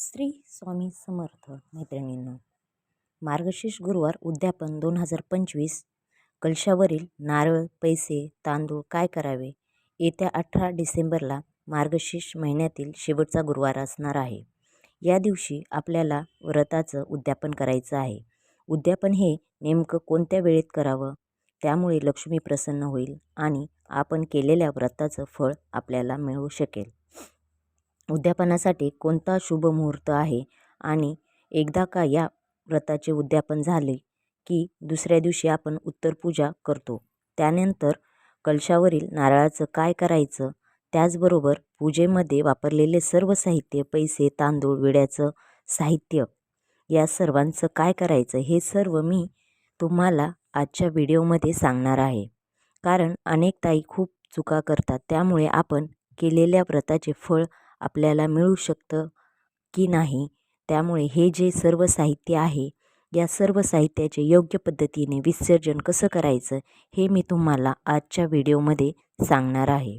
श्री स्वामी समर्थ मैत्रिणींनो. मार्गशीर्ष गुरुवार उद्यापन दोन हजार पंचवीस. कलशावरील नारळ पैसे तांदूळ काय करावे? येत्या अठरा डिसेंबरला मार्गशीर्ष महिन्यातील शेवटचा गुरुवार असणार आहे. या दिवशी आपल्याला व्रताचं उद्यापन करायचं आहे. उद्यापन हे नेमकं कोणत्या वेळेत करावं? त्यामुळे लक्ष्मी प्रसन्न होईल आणि आपण केलेल्या व्रताचं फळ आपल्याला मिळू शकेल. उद्यापनासाठी कोणता शुभ मुहूर्त आहे? आणि एकदा का या व्रताचे उद्यापन झाले की दुसऱ्या दिवशी आपण उत्तर पूजा करतो? त्यानंतर कलशावरील नारळाचं काय करायचं? त्याचबरोबर पूजेमध्ये वापरलेले सर्व साहित्य पैसे तांदूळ विड्याचं साहित्य या सर्वांचं काय करायचं? हे सर्व मी तुम्हाला आजच्या व्हिडिओमध्ये सांगणार आहे. कारण अनेक ताई खूप चुका करतात. त्यामुळे आपण केलेल्या व्रताचे फळ आपल्याला मिळू शकतं की नाही त्यामुळे हे जे सर्व साहित्य आहे या सर्व साहित्याचे योग्य पद्धतीने विसर्जन कसं करायचं हे मी तुम्हाला आजच्या व्हिडिओमध्ये सांगणार आहे.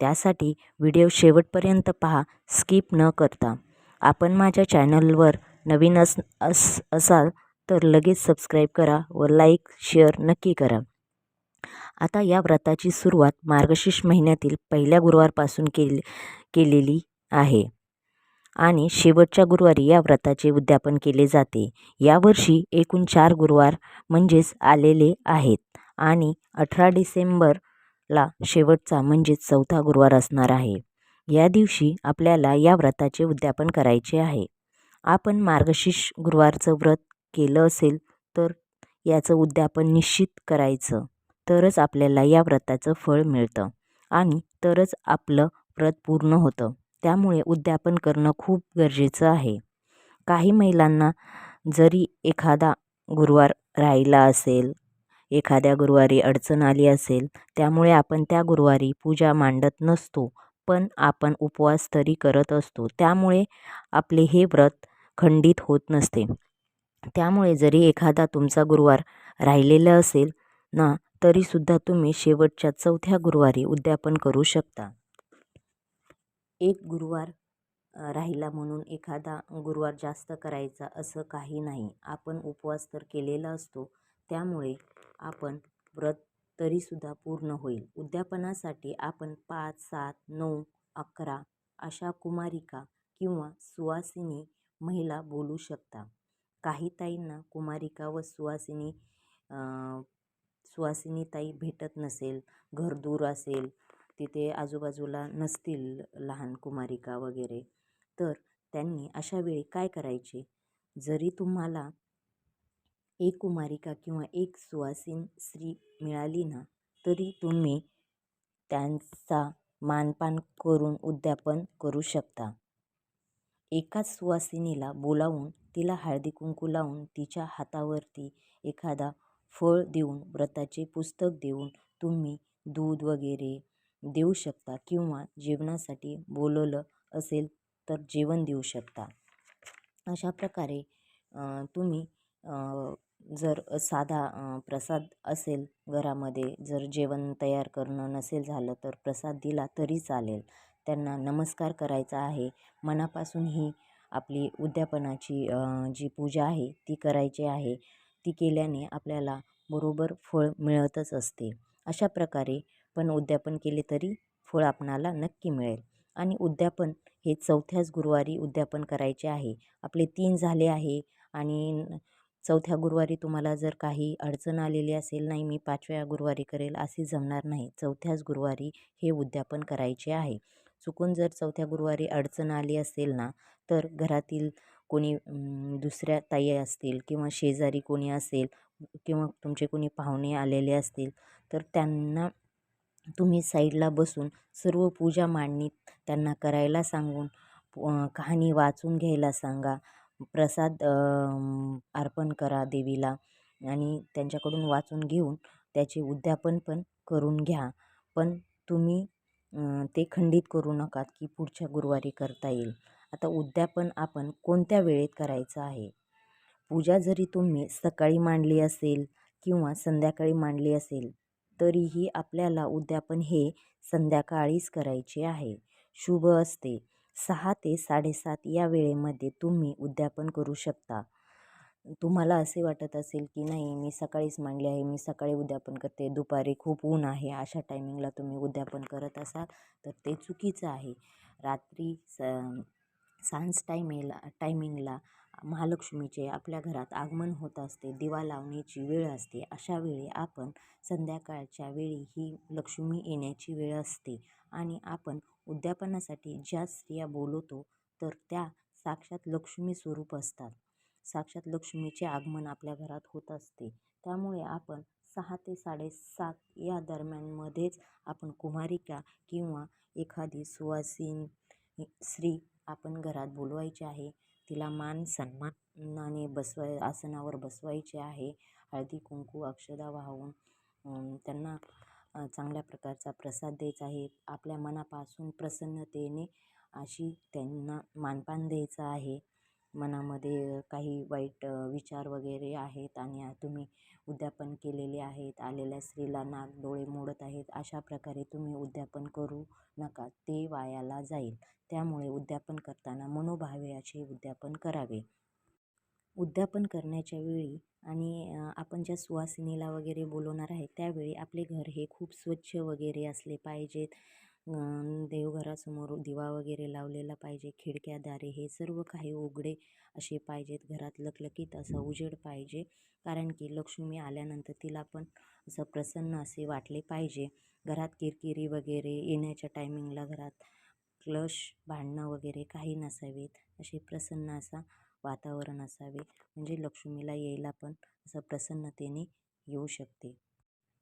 त्यासाठी व्हिडिओ शेवटपर्यंत पहा स्किप न करता. आपण माझ्या चॅनलवर नवीन अस अस असाल तर लगेच सबस्क्राईब करा व लाईक शेअर नक्की करा. आता या व्रताची सुरुवात मार्गशीर्ष महिन्यातील पहिल्या गुरुवारपासून केली केलेली आहे. आणि शेवटच्या गुरुवारी या व्रताचे उद्यापन केले जाते. यावर्षी एकूण चार गुरुवार म्हणजेच आलेले आहेत. आणि अठरा डिसेंबरला शेवटचा म्हणजेच चौथा गुरुवार असणार आहे. या दिवशी आपल्याला या व्रताचे उद्यापन करायचे आहे. आपण मार्गशीर्ष गुरुवारचं व्रत केलं असेल तर याचं उद्यापन निश्चित करायचं. तरच आपल्याला या व्रताचं फळ मिळतं. आणि तरच आपलं व्रत पूर्ण होतं. त्यामुळे उद्यापन करणं खूप गरजेचं आहे. काही महिलांना जरी एखादा गुरुवार राहिला असेल एखाद्या गुरुवारी अडचण आली असेल त्यामुळे आपण त्या गुरुवारी पूजा मांडत नसतो पण आपण उपवास तरी करत असतो. त्यामुळे आपले हे व्रत खंडित होत नसते. त्यामुळे जरी एखादा तुमचा गुरुवार राहिलेला असेल ना तरीसुद्धा तुम्ही शेवटच्या चौथ्या गुरुवारी उद्यापन करू शकता. एक गुरुवार राहिला म्हणून एखादा गुरुवार जास्त करायचा असं काही नाही. आपण उपवास तर केलेला असतो. त्यामुळे आपण व्रत तरीसुद्धा पूर्ण होईल. उद्यापनासाठी आपण पाच सात नऊ अकरा अशा कुमारिका किंवा सुवासिनी महिला बोलू शकता. काही ताईंना कुमारिका व सुवासिनी सुवासिनी ताई भेटत नसेल घर दूर असेल तिथे आजूबाजूला नसतील लहान कुमारिका वगैरे तर त्यांनी अशा वेळी काय करायचे? जरी तुम्हाला एक कुमारिका किंवा एक सुवासीन स्त्री मिळाली ना तरी तुम्ही त्यांचा मानपान करून उद्यापन करू शकता. एकाच सुवासिनीला बोलावून तिला हळदी कुंकू लावून तिच्या हातावरती एखादा फळ देऊन व्रताचे पुस्तक देऊन तुम्ही दूध वगैरे देऊ शकता किंवा जेवणासाठी बोलवलं असेल तर जेवण देऊ शकता. अशा प्रकारे तुम्ही जर साधा प्रसाद असेल घरामध्ये जर जेवण तयार करणं नसेल झालं तर प्रसाद दिला तरी चालेल. त्यांना नमस्कार करायचा आहे. मनापासून ही आपली उद्यापनाची जी पूजा आहे ती करायची आहे. ती केल्याने आपल्याला बरोबर फळ मिळतच असते. अशा प्रकारे पण उद्यापन केले तरी फळ आपणाला नक्की मिळेल. आणि उद्यापन हे चौथ्याच गुरुवारी उद्यापन करायचे आहे. आपले तीन झाले आहे आणि चौथ्या गुरुवारी तुम्हाला जर काही अडचण आलेली असेल नाही मी पाचव्या गुरुवारी करेल असे जमणार नाही. चौथ्याच गुरुवारी हे उद्यापन करायचे आहे. चुकून जर चौथ्या गुरुवारी अडचण आली असेल ना तर घरातील कोणी दुसऱ्या ताई असतील किंवा शेजारी कोणी असेल किंवा तुमचे कोणी पाहुणे आलेले असतील तर त्यांना तुम्ही साईडला बसून सर्व पूजा मांडणीत त्यांना करायला सांगून कहाणी वाचून घ्यायला सांगा. प्रसाद अर्पण करा देवीला आणि त्यांच्याकडून वाचून घेऊन त्याचे उद्यापन पण करून घ्या. पण तुम्ही ते खंडित करू नका की पुढच्या गुरुवारी करता येईल. आता उद्यापन आपण कोणत्या वेळेत करायचं आहे? पूजा जरी तुम्ही सकाळी मांडली असेल किंवा संध्याकाळी मांडली असेल तरीही आपल्याला उद्यापन हे संध्याकाळीच करायचे आहे. शुभ असते. सहा ते साडेसात या वेळेमध्ये तुम्ही उद्यापन करू शकता. तुम्हाला असे वाटत असेल की नाही मी सकाळीच मांडले आहे मी सकाळी उद्यापन करते दुपारी खूप ऊन आहे अशा टायमिंगला तुम्ही उद्यापन करत असाल तर ते चुकीचं आहे. रात्री स सांज टायमेला टायमिंगला महालक्ष्मीचे आपल्या घरात आगमन होत असते दिवा लावण्याची वेळ असते. अशा वेळी आपण संध्याकाळच्या वेळी ही लक्ष्मी येण्याची वेळ असते आणि आपण उद्यापनासाठी ज्या स्त्रिया बोलवतो तर त्या साक्षात लक्ष्मी स्वरूप असतात. साक्षात लक्ष्मीचे आगमन आपल्या घरात होत असते. त्यामुळे आपण सहा ते साडेसात या दरम्यानमध्येच आपण कुमारिका किंवा एखादी सुवासीन स्त्री आपण घरात बोलवायचे आहे. तिला मान सन्मानाने बसवाय आसनावर बसवायचे आहे. हळदी कुंकू अक्षदा वाहून त्यांना चांगल्या प्रकारचा प्रसाद द्यायचा आहे. आपल्या मनापासून प्रसन्नतेने अशी त्यांना मानपान द्यायचं आहे. मनामध्ये काही वाईट विचार वगैरे आहेत आणि तुम्ही उद्यापन केलेले आहेत आलेल्या स्त्रीला नाक डोळे मोडत आहेत अशा प्रकारे तुम्ही उद्यापन करू नका ते वायाला जाईल. त्यामुळे उद्यापन करताना मनोभावे असे उद्यापन करावे. उद्यापन करण्याच्या वेळी आणि आपण ज्या सुवासिनीला वगैरे बोलवणार आहे त्यावेळी आपले घर हे खूप स्वच्छ वगैरे असले पाहिजेत. देवघरासमोर दिवा वगैरे लावलेला पाहिजे खिडक्या दारे हे सर्व काही उघडे असे पाहिजेत. घरात लकलकीत असा उजेड पाहिजे. कारण की लक्ष्मी आल्यानंतर तिला पण असं प्रसन्न असे वाटले पाहिजे. घरात किरकिरी वगैरे येण्याच्या टायमिंगला घरात क्लश भांडणं वगैरे काही नसावेत. असे प्रसन्न असा वातावरण असावे. म्हणजे लक्ष्मीला यायला पण असं प्रसन्नतेने येऊ शकते.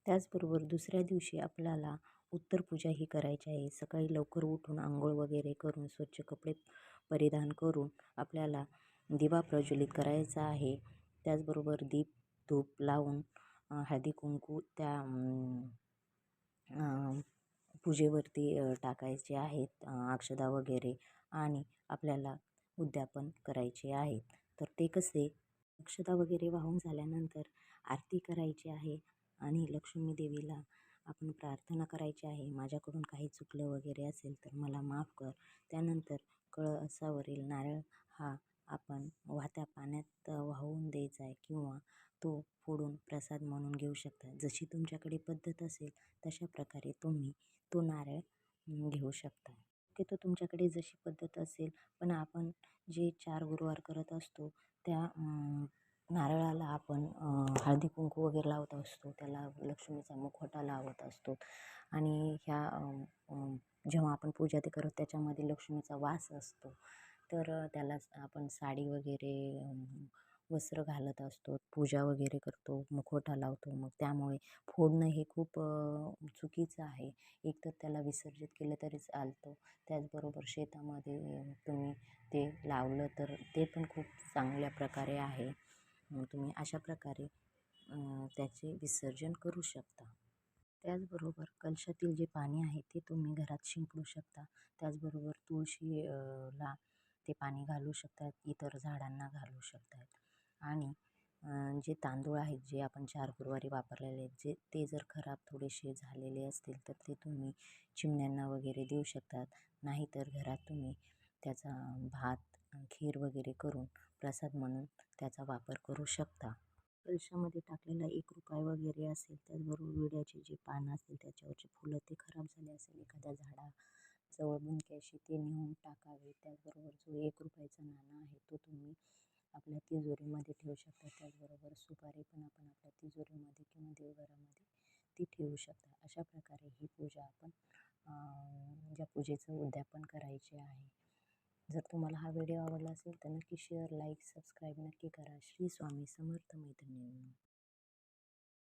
त्याचबरोबर दुसऱ्या दिवशी आपल्याला उत्तर पूजाही करायची आहे. सकाळी लवकर उठून आंघोळ वगैरे करून स्वच्छ कपडे परिधान करून आपल्याला दिवा प्रज्वलित करायचा आहे. त्याचबरोबर दीप धूप लावून हळदी कुंकू त्या पूजेवरती टाकायचे आहेत अक्षदा वगैरे आणि आपल्याला उद्यापन करायचे आहेत तर ते कसे? अक्षता वगैरे वाहून झाल्यानंतर आरती करायची आहे आणि लक्ष्मी देवीला आपण प्रार्थना करायची आहे माझ्याकडून काही चुकलं वगैरे असेल तर मला माफ कर. त्यानंतर कळसावरील नारळ हा आपण वाहत्या पाण्यात वाहून द्यायचा आहे किंवा तो फोडून प्रसाद म्हणून घेऊ शकता. जशी तुमच्याकडे पद्धत असेल तशा प्रकारे तुम्ही तो नारळ घेऊ शकता. तो तुमच्याकडे जशी पद्धत असेल पण आपण जे चार गुरुवार करत असतो त्या नारळाला आपण हळदी कुंकू वगैरे लावत असतो त्याला लक्ष्मीचा मुखवटा लावत असतो आणि ह्या जेव्हा आपण पूजा ते करत त्याच्यामध्ये लक्ष्मीचा वास असतो. तर त्याला आपण साडी वगैरे वस्त्र घालत असतो पूजा वगैरे करतो मुखवटा लावतो. मग त्यामुळे फोडणं हे खूप चुकीचं आहे. एकतर त्याला विसर्जित केलं तरी चालतं. त्याचबरोबर शेतामध्ये तुम्ही ते लावलं तर ते पण खूप चांगल्या प्रकारे आहे. तुम्ही अशा प्रकारे त्याचे विसर्जन करू शकता. त्याचबरोबर कलशातील जे पाणी आहे ते तुम्ही घरात शिंपडू शकता. त्याचबरोबर तुळशी ला ते पाणी घालू शकतात इतर झाडांना घालू शकतात. आणि जे तांदूळ आहेत जे आपण चार गुरुवारी वापरलेले आहेत जे ते जर खराब थोडेसे झालेले असतील तर ते तुम्ही चिमण्यांना वगैरे देऊ शकतात. नाहीतर घरात तुम्ही त्याचा भात खीर वगैरे करून प्रसाद म्हणून त्याचा वापर करू शकता. कलशामध्ये टाकलेला एक रुपाय वगैरे असेल त्याचबरोबर विड्याचे जे पानं असेल त्याच्यावरचे फुलं ते खराब झाले असेल एखाद्या झाडाजवळ बुंके अशी ते नेऊन टाकावे. त्याचबरोबर जो एक रुपयाचा नाणा आहे तो तुम्ही आपल्या तिजोरीमध्ये ठेवू शकता. त्याचबरोबर सुपारी पण आपण आपल्या तिजोरीमध्ये किंवा देवघरामध्ये ती ठेवू शकता. अशा प्रकारे ही पूजा आपण ज्या पूजेचं उद्यापन करायचे आहे. जर तुम्हाला हा व्हिडिओ आवडला असेल तर नक्की शेअर लाईक सबस्क्राईब नक्की करा. श्री स्वामी समर्थ मैत्रिणींनो.